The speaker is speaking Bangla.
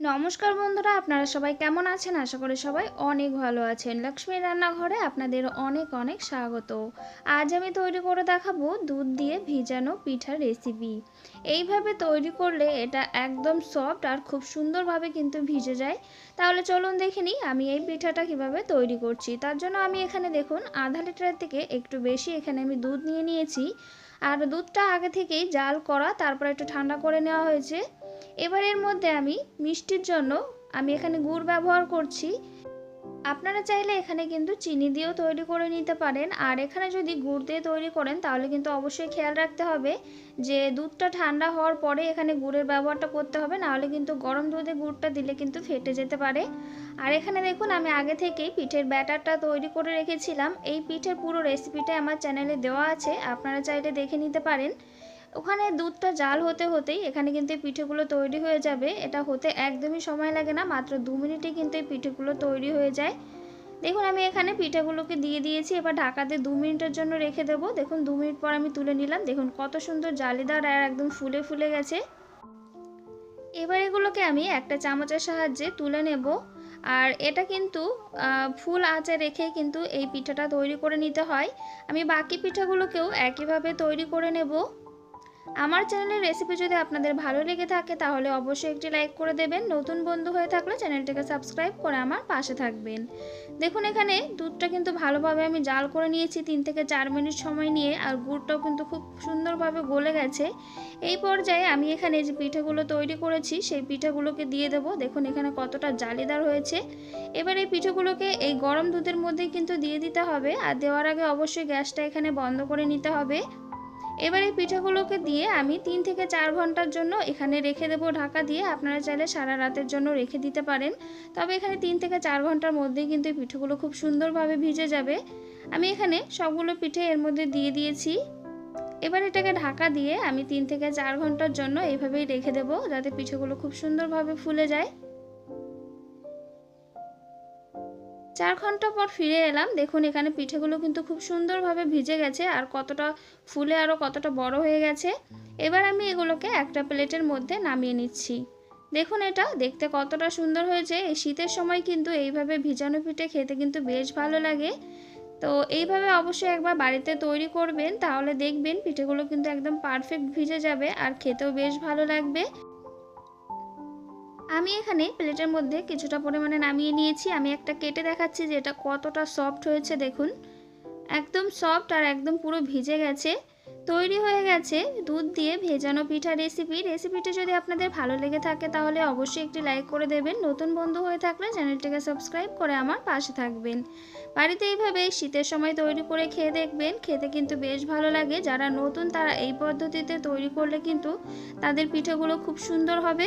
নমস্কার বন্ধুরা, আপনারা সবাই কেমন আছেন? আশা করি সবাই অনেক ভালো আছেন। লক্ষ্মী রান্নাঘরে আপনাদের অনেক অনেক স্বাগত। আজ আমি তৈরি করে দেখাবো দুধ দিয়ে ভিজানো পিঠার রেসিপি এইভাবে তৈরি করলে এটা একদম সফট আর খুব সুন্দরভাবে কিন্তু ভিজে যায়। তাহলে চলুন দেখে নিই আমি এই পিঠাটা কীভাবে তৈরি করছি। তার জন্য আমি এখানে দেখুন, আধা লিটারের থেকে একটু বেশি এখানে আমি দুধ নিয়ে নিয়েছি। আর দুধটা আগে থেকেই জাল করা, তারপর একটু ঠান্ডা করে নেওয়া হয়েছে। এবার এর মধ্যে আমি মিষ্টির জন্য আমি এখানে গুড় ব্যবহার করছি। আপনারা চাইলে এখানে কিন্তু চিনি দিয়েও তৈরি করে নিতে পারেন। আর এখানে যদি গুড় দিয়ে তৈরি করেন, তাহলে কিন্তু অবশ্যই খেয়াল রাখতে হবে যে দুধটা ঠান্ডা হওয়ার পরে এখানে গুড়ের ব্যবহারটা করতে হবে। নাহলে কিন্তু গরম দুধে গুড়টা দিলে কিন্তু ফেটে যেতে পারে। আর এখানে দেখুন, আমি আগে থেকেই পিঠের ব্যাটারটা তৈরি করে রেখেছিলাম। এই পিঠের পুরো রেসিপিটা আমার চ্যানেলে দেওয়া আছে। আপনারা চাইলে দেখে নিতে পারেন। ওখানে দুধটা জাল হতে হতেই এখানে কিন্তু এই পিঠেগুলো তৈরি হয়ে যাবে। এটা হতে একদমই সময় লাগে না, মাত্র দু মিনিটে কিন্তু এই পিঠেগুলো তৈরি হয়ে যায়। দেখুন, আমি এখানে পিঠেগুলোকে দিয়ে দিয়েছি, এবার ঢাকাতে দু মিনিটের জন্য রেখে দেবো। দেখুন, দু মিনিট পর আমি তুলে নিলাম। দেখুন, কত সুন্দর জালিদার আর একদম ফুলে ফুলে গেছে। এবার এগুলোকে আমি একটা চামচের সাহায্যে তুলে নেব। আর এটা কিন্তু ফুল আঁচে রেখে কিন্তু এই পিঠাটা তৈরি করে নিতে হয়। আমি বাকি পিঠাগুলোকেও একইভাবে তৈরি করে নেব। আমার চ্যানেলের রেসিপি যদি আপনাদের ভালো লেগে থাকে, তাহলে অবশ্যই একটি লাইক করে দেবেন। নতুন বন্ধু হয়ে থাকলে চ্যানেলটিকে সাবস্ক্রাইব করে আমার পাশে থাকবেন। দেখুন এখানে দুধটা কিন্তু ভালোভাবে আমি জাল করে নিয়েছি, তিন থেকে চার মিনিট সময় নিয়ে, আর গুড়টাও কিন্তু খুব সুন্দরভাবে গলে গেছে। এই পর্যায়ে আমি এখানে যে পিঠাগুলো তৈরি করেছি, সেই পিঠাগুলোকে দিয়ে দেবো। দেখুন এখানে কতটা জালিদার হয়েছে। এবার এই পিঠাগুলোকে এই গরম দুধের মধ্যে কিন্তু দিয়ে দিতে হবে, আর দেওয়ার আগে অবশ্যই গ্যাসটা এখানে বন্ধ করে নিতে হবে। এবার এই পিঠাগুলোকে দিয়ে আমি তিন থেকে চার ঘণ্টার জন্য এখানে রেখে দেবো ঢাকা দিয়ে। আপনারা চাইলে সারা রাতের জন্য রেখে দিতে পারেন। তবে এখানে তিন থেকে চার ঘণ্টার মধ্যেই কিন্তু এই পিঠেগুলো খুব সুন্দরভাবে ভিজে যাবে। আমি এখানে সবগুলো পিঠে এর মধ্যে দিয়ে দিয়েছি। এবার এটাকে ঢাকা দিয়ে আমি তিন থেকে চার ঘণ্টার জন্য এইভাবেই রেখে দেবো যাতে পিঠেগুলো খুব সুন্দরভাবে ফুলে যায়। চার ঘণ্টা পর ফিরে এলাম। দেখুন, এখানে পিঠেগুলো কিন্তু খুব সুন্দরভাবে ভিজে গেছে আর কতটা ফুলে আরও কতটা বড় হয়ে গেছে। এবার আমি এগুলোকে একটা প্লেটের মধ্যে নামিয়ে নিচ্ছি। দেখুন এটা, দেখতে কতটা সুন্দর হয়েছে। এই শীতের সময় কিন্তু এইভাবে ভিজানো পিঠে খেতে কিন্তু বেশ ভালো লাগে। তো এইভাবে অবশ্যই একবার বাড়িতে তৈরি করবেন, তাহলে দেখবেন পিঠেগুলো কিন্তু একদম পারফেক্ট ভিজে যাবে আর খেতেও বেশ ভালো লাগবে। আমি এখানে প্লেটের মধ্যে কিছুটা পরিমাণে নামিয়ে নিয়েছি। আমি একটা কেটে দেখাচ্ছি যে এটা কতটা সফট হয়েছে, দেখুন। একদম সফট আর একদম পুরো ভিজে গেছে। তৈরি হয়ে গেছে দুধ দিয়ে ভেজানো পিঠা রেসিপি রেসিপিটা যদি আপনাদের ভালো লেগে থাকে তাহলে অবশ্যই একটি লাইক করে দেবেন। নতুন বন্ধু হয়ে থাকলে চ্যানেলটিকে সাবস্ক্রাইব করে আমার পাশে থাকবেন। বাড়িতে এইভাবে শীতের সময় তৈরি করে খেয়ে দেখবেন। খেতে কিন্তু বেশ ভালো লাগে। যারা নতুন তারা এই পদ্ধতিতে তৈরি করলে কিন্তু তাদের পিঠেগুলো খুব সুন্দর হবে।